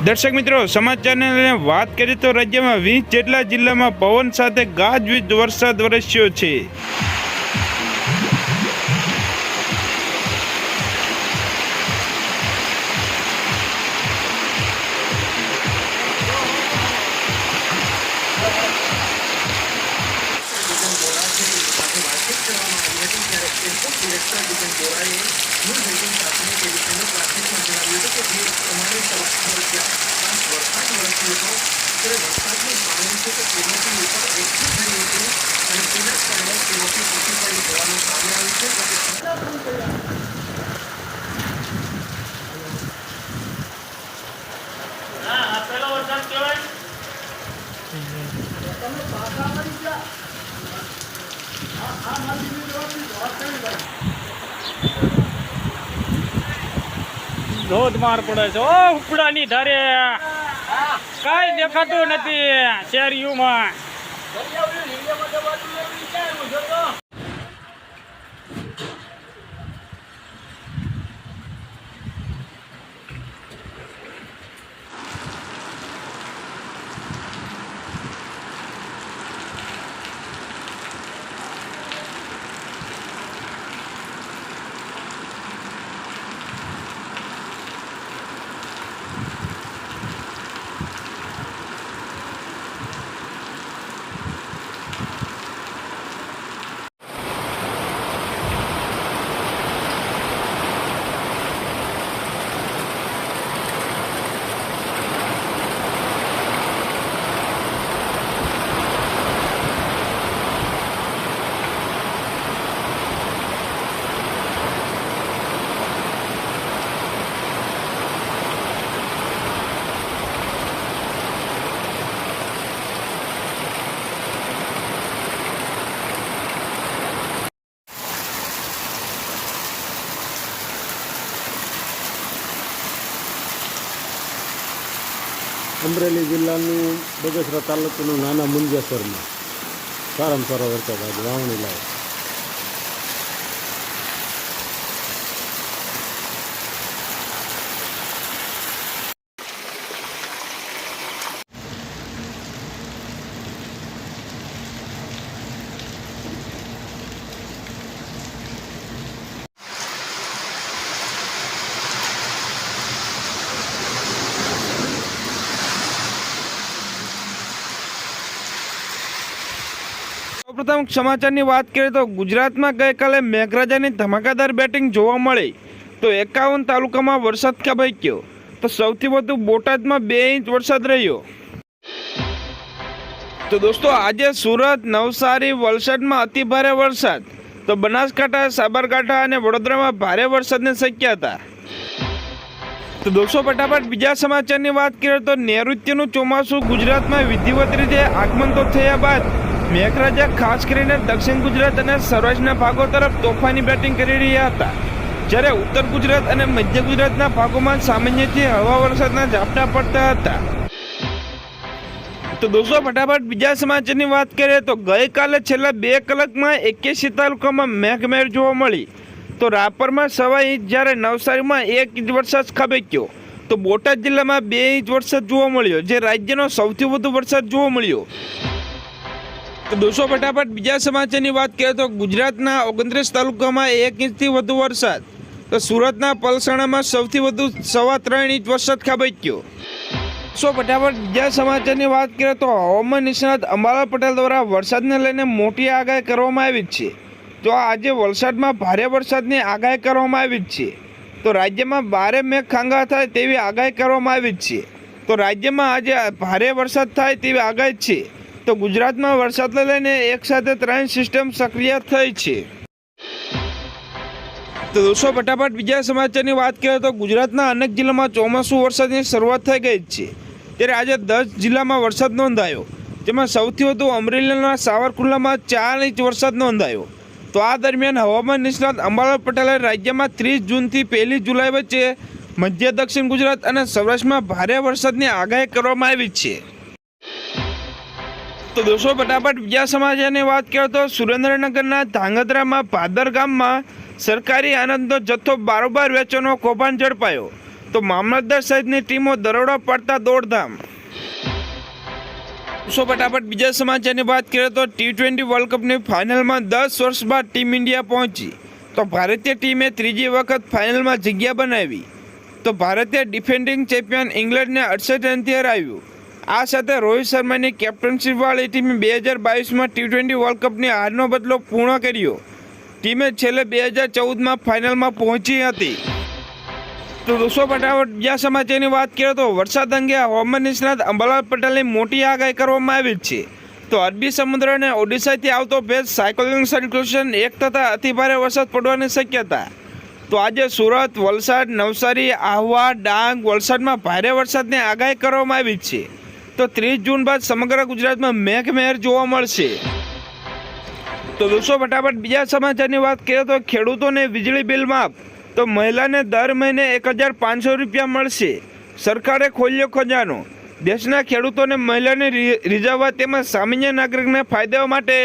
દર્શક મિત્રો સમાચારને વાત કરીએ તો રાજ્યમાં વીસ જેટલા જિલ્લામાં પવન સાથે ગાજવીજ વરસાદ વરસ્યો છે. મૂળ બિલ્ડિંગ સાથેની એડિશનની વાતચીતમાં જણાવ્યું હતું કે જે પ્રમાણે સવાલ ત્યાં પાંચ વરસાદ વરસ્યો હતો ત્યારે છે તો કેમોટી ઉપર એકઠું થયું અને તેના કારણે કેમોટી તૂટી પડી હોવાનું સામે ધોધમાર પડે છે. ઓ ઉપડાની ધારે. કાંઈ દેખાતું નથી શેરીઓમાં. અમરેલી જિલ્લાનું બગસરા તાલુકાનું નાના મુંજેશ્વરમાં સારામાં સારો વરસાદ આજે વાવણી લાવે સૌપ્રથમ સમાચારની વાત કરીએ તો ગુજરાતમાં ગઈકાલે મેઘરાજાની ધમાકાદાર બેટિંગ જોવા મળી. તો એકાવન તાલુકામાં વરસાદ ખાબક્યો તો સૌથી વધુ બોટાદમાં બે ઇંચ વરસાદ રહ્યો. તો દોસ્તો, આજે સુરત, નવસારી, વલસાડમાં અતિ ભારે વરસાદ. તો બનાસકાંઠા, સાબરકાંઠા અને વડોદરામાં ભારે વરસાદની શક્યતા. તો દોસ્તો, ફટાફટ બીજા સમાચારની વાત કરીએ તો નૈઋત્યનું ચોમાસું ગુજરાતમાં વિધિવત રીતે આગમન તો થયા બાદ મેઘરાજા ખાસ કરીને દક્ષિણ ગુજરાત અને સૌરાષ્ટ્રના ભાગો તરફ તોફાની બેટિંગ કરી રહ્યા હતા. જ્યારે ઉત્તર ગુજરાત અને મધ્ય ગુજરાતના ભાગોમાં સામાન્યથી હળવા વરસાદના ઝાપટા પડતા હતા. તો દોસ્તો, ફટાફટ બીજા સમાચારની વાત કરીએ તો ગઈકાલે છેલ્લા બે કલાકમાં એક્યાસી તાલુકામાં મેઘમેર જોવા મળી. તો રાપરમાં સવા ઇંચ જ્યારે નવસારીમાં એક ઇંચ વરસાદ ખાબક્યો. તો બોટાદ જિલ્લામાં બે ઇંચ વરસાદ જોવા મળ્યો, જે રાજ્યનો સૌથી વધુ વરસાદ જોવા મળ્યો. તો દોસ્તો, ફટાફટ બીજા સમાચારની વાત કરીએ તો ગુજરાતના ઓગણત્રીસ તાલુકામાં એક ઇંચથી વધુ વરસાદ. તો સુરતના પલસાણામાં સૌથી વધુ સવા ત્રણ ઇંચ વરસાદ ખાબક્યો સો ફટાફટ બીજા સમાચારની વાત કરીએ તો હવામાન નિષ્ણાત અંબાલાલ પટેલ દ્વારા વરસાદને લઈને મોટી આગાહી કરવામાં આવી છે. તો આજે વલસાડમાં ભારે વરસાદની આગાહી કરવામાં આવી છે. તો રાજ્યમાં ભારે મેઘ ખાંગા થાય તેવી આગાહી કરવામાં આવી છે. તો રાજ્યમાં આજે ભારે વરસાદ થાય તેવી આગાહી છે. તો ગુજરાતમાં વરસાદને લઈને એકસાથે ત્રણ સિસ્ટમ સક્રિય થઈ છે. તો દોસ્તો, ફટાફટ બીજા સમાચારની વાત કરીએ તો ગુજરાતના અનેક જિલ્લામાં ચોમાસું વરસાદની શરૂઆત થઈ ગઈ છે. ત્યારે આજે દસ જિલ્લામાં વરસાદ નોંધાયો, જેમાં સૌથી વધુ અમરેલીના સાવરકુંડલામાં ચાર ઇંચ વરસાદ નોંધાયો. તો આ દરમિયાન હવામાન નિષ્ણાત અંબાલાલ પટેલે રાજ્યમાં ત્રીસ જૂનથી પહેલી જુલાઈ વચ્ચે મધ્ય દક્ષિણ ગુજરાત અને સૌરાષ્ટ્રમાં ભારે વરસાદની આગાહી કરવામાં આવી છે. તો દોસ્તો ફટાફટ બીજા સમાચારની વાત કરીએ તો સુરેન્દ્રનગરના ધાંગધ્રામાં ભાદર ગામમાં સરકારી આનંદનો જથ્થો બારોબાર વેચવાનો કૌભાંડ ઝડપાયો. તો મામલતદાર સહિતની ટીમો દરોડો પાડતા દોડધામ. સો ફટાફટ બીજા સમાચારની વાત કરીએ તો ટી ટ્વેન્ટી વર્લ્ડ કપની ફાઇનલમાં દસ વર્ષ બાદ ટીમ ઇન્ડિયા પહોંચી. તો ભારતીય ટીમે ત્રીજી વખત ફાઇનલમાં જગ્યા બનાવી. તો ભારતીય ડિફેન્ડિંગ ચેમ્પિયન ઇંગ્લેન્ડને અડસઠ રનથી હરાવ્યું. આ સાથે રોહિત શર્માની કેપ્ટનશીપવાળી ટીમે બે હજાર બાવીસમાં ટી ટ્વેન્ટી વર્લ્ડ કપની હારનો બદલો પૂર્ણ કર્યો. ટીમે છેલ્લે બે હજાર ચૌદમાં ફાઇનલમાં પહોંચી હતી. તો દોસ્તો, ફટાફટ બીજા સમાચારની વાત કરીએ તો વરસાદ અંગે હવામાન નિષ્ણાત અંબાલાલ પટેલની મોટી આગાહી કરવામાં આવી છે. તો અરબી સમુદ્ર અને ઓડિશાથી આવતો ભેજ સાયકોલિંગ સર્ક્યુલેશન એક થતાં અતિભારે વરસાદ પડવાની શક્યતા. તો આજે સુરત, વલસાડ, નવસારી, આહવા, ડાંગ વલસાડમાં ભારે વરસાદની આગાહી કરવામાં આવી છે. તો ત્રીસ જૂન બાદ સમગ્ર ગુજરાતમાં મેઘમહેર જોવા મળશે. તો દોસ્તો, ફટાફટ બીજા સમાચારની વાત કરીએ તો ખેડૂતોને વીજળી બિલ માફ તો મહિલાને દર મહિને એક હજાર પાંચસો રૂપિયા મળશે. સરકારે ખોલ્યો ખજાનો. દેશના ખેડૂતોને મહિલાને રીઝવવા તેમજ સામાન્ય નાગરિકને ફાયદાઓ માટે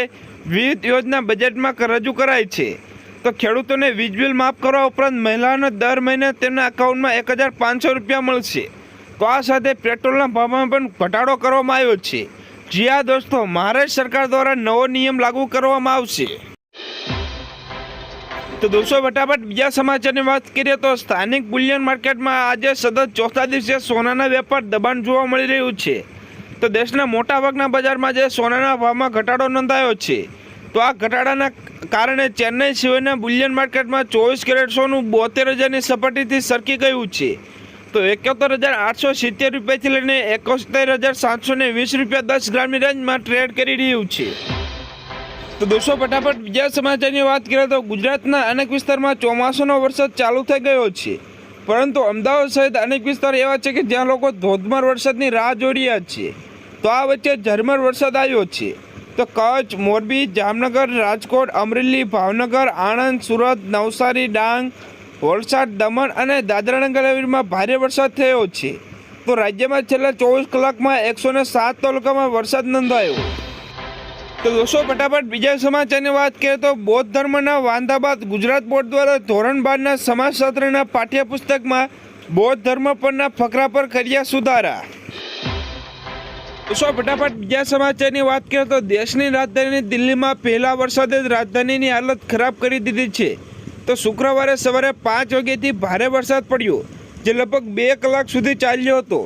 વિવિધ યોજના બજેટમાં રજૂ કરાઈ છે. તો ખેડૂતોને વીજ બિલ માફ કરવા ઉપરાંત મહિલાઓને દર મહિને તેમના એકાઉન્ટમાં એક હજાર પાંચસો રૂપિયા મળશે. તો આ સાથે પેટ્રોલના ભાવમાં પણ ઘટાડો કરવામાં આવ્યો છે. જી આ દોસ્તો મહારાષ્ટ્ર સરકાર દ્વારા નવો નિયમ લાગુ કરવામાં આવશે. તો દોસ્તો, ફટાફટ બીજા સમાચારની વાત કરીએ તો સ્થાનિક બુલિયન માર્કેટમાં આજે સતત ચોથા દિવસે સોનાના વેપાર દબાણ જોવા મળી રહ્યું છે. તો દેશના મોટાભાગના બજારમાં જે સોનાના ભાવમાં ઘટાડો નોંધાયો છે. તો આ ઘટાડાના કારણે ચેન્નઈ સિવાયના બુલિયન માર્કેટમાં ચોવીસ કેરેટ સોનું બોતેર હજારની સપાટીથી સરકી ગયું છે. તો એકોતેર હજાર આઠસો સિત્તેર રૂપિયાથી લઈને એકોતેર હજાર સાતસો ને વીસ રૂપિયા દસ ગ્રામની રેન્જમાં ટ્રેડ કરી રહ્યું છે. તો દોસ્તો, ફટાફટ બીજા સમાચારની વાત કરીએ તો ગુજરાતના અનેક વિસ્તારમાં ચોમાસાનો વરસાદ ચાલુ થઈ ગયો છે. પરંતુ અમદાવાદ સહિત અનેક વિસ્તાર એવા છે કે જ્યાં લોકો ધોધમાર વરસાદની રાહ જોઈ રહ્યા છે. તો આ વચ્ચે ઝરમર વરસાદ આવ્યો છે. તો કચ્છ, મોરબી, જામનગર, રાજકોટ, અમરેલી, ભાવનગર, આણંદ, સુરત, નવસારી, ડાંગ વલસાડ, દમણ અને દાદરાનગર હવેલીમાં ભારે વરસાદ થયો છે. તો રાજ્યમાં છેલ્લા ચોવીસ કલાકમાં એકસો ને સાત તાલુકામાં વરસાદ નોંધાયો. તો દોસ્તો, ફટાફટ બીજા સમાચારની વાત કરીએ તો બૌદ્ધ ધર્મના વાંધા બાદ ગુજરાત બોર્ડ દ્વારા ધોરણ બારના સમાજશાસ્ત્રના પાઠ્યપુસ્તકમાં બૌદ્ધ ધર્મ પરના ફકરા પર કર્યા સુધારા. દોસ્તો, ફટાફટ બીજા સમાચારની વાત કરીએ તો દેશની રાજધાની દિલ્હીમાં પહેલા વરસાદે જ રાજધાનીની હાલત ખરાબ કરી દીધી છે. તો શુક્રવારે સવારે પાંચ વાગ્યાથી ભારે વરસાદ પડ્યો, જે લગભગ બે કલાક સુધી ચાલ્યો હતો.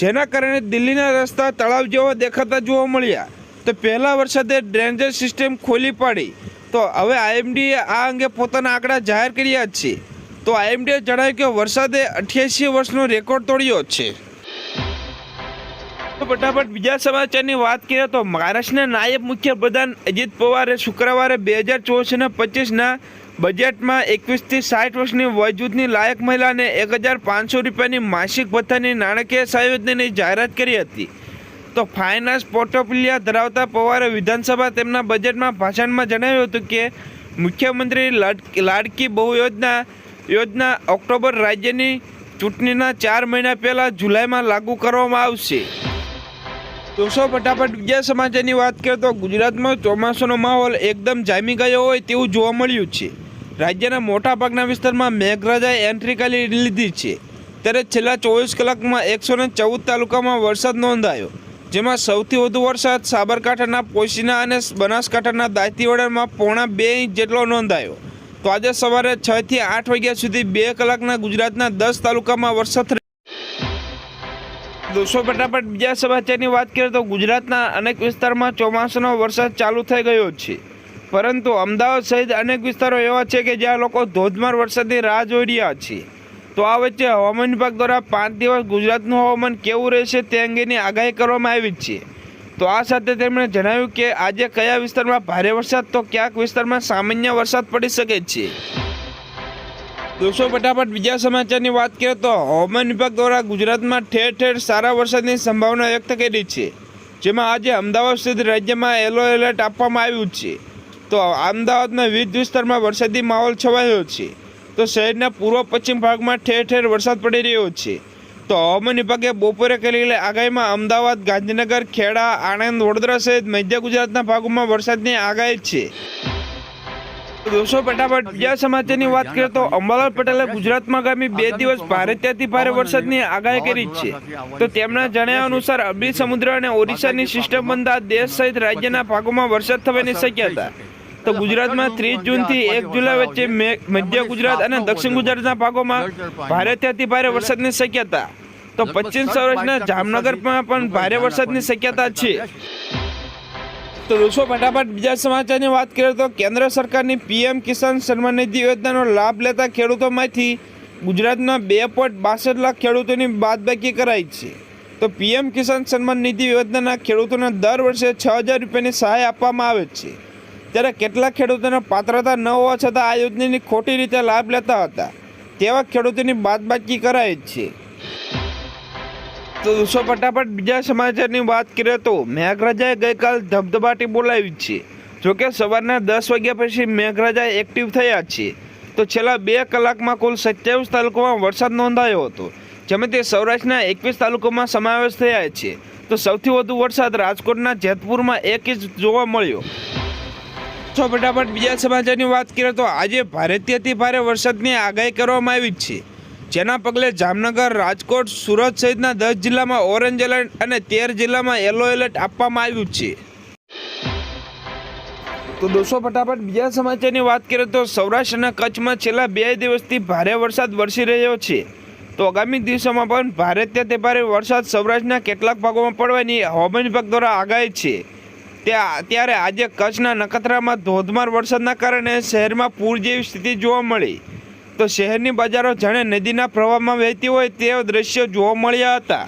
જેના કારણે દિલ્હીના રસ્તા તળાવ જેવા દેખાતા જોવા મળ્યા. તો પહેલા વરસાદે ડ્રેનેજ સિસ્ટમ ખોલી પાડી. તો હવે આઈએમડીએ આ અંગે પોતાના આંકડા જાહેર કર્યા છે. તો આઈએમડીએ જણાવ્યું કે વરસાદે અઠ્યાસી વર્ષનો રેકોર્ડ તોડ્યો છે. ફટાફટ બીજા સમાચારની વાત કરીએ તો મહારાષ્ટ્રના નાયબ મુખ્યપ્રધાન અજીત પવારે શુક્રવારે બે હજાર ચોવીસ અને પચીસના બજેટમાં એકવીસથી સાઠ વર્ષની વયજૂથની લાયક મહિલાને એક હજાર પાંચસો રૂપિયાની માસિક ભથ્થાની નાણાકીય સહાયોજનાની જાહેરાત કરી હતી. તો ફાઇનાન્સ પોર્ટફોલિયા ધરાવતા પવારે વિધાનસભા તેમના બજેટમાં ભાષણમાં જણાવ્યું હતું કે, મુખ્યમંત્રી લાડ- લાડકી બહુ યોજના યોજના ઓક્ટોબર રાજ્યની ચૂંટણીના ચાર મહિના પહેલાં જુલાઈમાં લાગુ કરવામાં આવશે. દોસ્તો ફટાફટ બીજા સમાચારની વાત કરીએ તો ગુજરાતમાં ચોમાસાનો માહોલ એકદમ જામી ગયો હોય તેવું જોવા મળ્યું છે. રાજ્યના મોટાભાગના વિસ્તારમાં મેઘરાજાએ એન્ટ્રી કરી લીધી છે. ત્યારે છેલ્લા ચોવીસ કલાકમાં એકસો ચૌદ તાલુકામાં વરસાદ નોંધાયો, જેમાં સૌથી વધુ વરસાદ સાબરકાંઠાના પોશીના અને બનાસકાંઠાના દાંતીવાડામાં પોણા બે ઇંચ જેટલો નોંધાયો. તો આજે સવારે છથી આઠ વાગ્યા સુધી બે કલાકના ગુજરાતના દસ તાલુકામાં વરસાદ. દોસ્તો, ફટાફટ બીજા સમાચારની વાત કરીએ તો ગુજરાતના અનેક વિસ્તારમાં ચોમાસાનો વરસાદ ચાલુ થઈ ગયો છે. પરંતુ અમદાવાદ સહિત અનેક વિસ્તારો એવા છે કે જ્યાં લોકો ધોધમાર વરસાદની રાહ જોઈ રહ્યા છે. તો આ વચ્ચે હવામાન વિભાગ દ્વારા પાંચ દિવસ ગુજરાતનું હવામાન કેવું રહેશે તે અંગેની આગાહી કરવામાં આવી છે. તો આ સાથે તેમણે જણાવ્યું કે આજે કયા વિસ્તારમાં ભારે વરસાદ તો ક્યાંક વિસ્તારમાં સામાન્ય વરસાદ પડી શકે છે. દોસ્તો, ફટાફટ બીજા સમાચારની વાત કરીએ તો હવામાન વિભાગ દ્વારા ગુજરાતમાં ઠેર ઠેર સારા વરસાદની સંભાવના વ્યક્ત કરી છે. જેમાં આજે અમદાવાદ સ્થિત રાજ્યમાં યલો એલર્ટ આપવામાં આવ્યું છે. તો અમદાવાદના વિવિધ વિસ્તારમાં વરસાદી માહોલ છવાયો છે. તો શહેરના પૂર્વ પશ્ચિમ ભાગમાં ઠેર ઠેર વરસાદ પડી રહ્યો છે. તો હવામાન વિભાગે બપોરે કરેલી આગાહીમાં અમદાવાદ, ગાંધીનગર, ખેડા, આણંદ, વડોદરા સહિત મધ્ય ગુજરાતના ભાગોમાં વરસાદની આગાહી છે. દોસ્તો, ફટાફટ બીજા સમાચારની વાત કરીએ તો અંબાલાલ પટેલે ગુજરાતમાં આગામી બે દિવસ ભારેથી ભારે વરસાદની આગાહી કરી છે. તો તેમના જણાવ્યા અનુસાર, અરબી સમુદ્ર અને ઓરિસ્સાની સિસ્ટમ બનતા દેશ સહિત રાજ્યના ભાગોમાં વરસાદ થવાની શક્યતા તો ગુજરાતમાં ત્રીસ જૂનથી એક જુલાઈ વચ્ચે મધ્ય ગુજરાત અને દક્ષિણ ગુજરાતના ભાગોમાં ભારેથી અતિ ભારે વરસાદની શક્યતા. તો પશ્ચિમ સૌરાષ્ટ્રના જામનગરમાં પણ ભારે વરસાદની શક્યતા છે. તો દોસ્તો ફટાફટ બીજા સમાચારની વાત કરીએ તો કેન્દ્ર સરકારની પીએમ કિસાન સન્માન નિધિ યોજનાનો લાભ લેતા ખેડૂતોમાંથી ગુજરાતના બે પોઈન્ટ બાસઠ લાખ ખેડૂતોની બાદબાકી કરાઈ છે. તો પીએમ કિસાન સન્માન નિધિ યોજનાના ખેડૂતોને દર વર્ષે છ હજાર રૂપિયાની સહાય આપવામાં આવે છે. ત્યારે કેટલાક ખેડૂતોને પાત્રતા ન હોવા છતાં આ યોજનાની ખોટી રીતે લાભ લેતા હતા. તેવા ખેડૂતોની બાદબાકી કરાઈ છે. તો દોસ્તો, ફટાફટ બીજા સમાચારની વાત કરીએ તો મેઘરાજાએ ગઈકાલ ધબધબાટી બોલાવી છે. જોકે સવારના દસ વાગ્યા પછી મેઘરાજા એક્ટિવ થયા છે. તો છેલ્લા બે કલાકમાં કુલ સત્યાવીસ તાલુકામાં વરસાદ નોંધાયો હતો. જેમાંથી સૌરાષ્ટ્રના એકવીસ તાલુકામાં સમાવેશ થયા છે. તો સૌથી વધુ વરસાદ રાજકોટના જેતપુરમાં એક ઇંચ જોવા મળ્યો. તો ફટાફટ બીજા સમાચારની વાત કરીએ તો આજે ભારેથી ભારે વરસાદની આગાહી કરવામાં આવી છે. જેના પગલે જામનગર, રાજકોટ, સુરત સહિતના દસ જિલ્લામાં ઓરેન્જ એલર્ટ અને તેર જિલ્લામાં યલો એલર્ટ આપવામાં આવ્યું છે. તો દોસ્તો ફટાફટ બીજા સમાચારની વાત કરીએ તો સૌરાષ્ટ્ર અને કચ્છમાં છેલ્લા બે દિવસથી ભારે વરસાદ વરસી રહ્યો છે. તો આગામી દિવસોમાં પણ ભારેથી તે ભારે વરસાદ સૌરાષ્ટ્રના કેટલાક ભાગોમાં પડવાની હવામાન વિભાગ દ્વારા આગાહી છે. ત્યાં ત્યારે આજે કચ્છના નખત્રામાં ધોધમાર વરસાદના કારણે શહેરમાં પૂર જેવી સ્થિતિ જોવા મળી. તો શહેરની બજારો જાણે નદીના પ્રવાહમાં વહેતી હોય તેવા દ્રશ્યો જોવા મળ્યા હતા.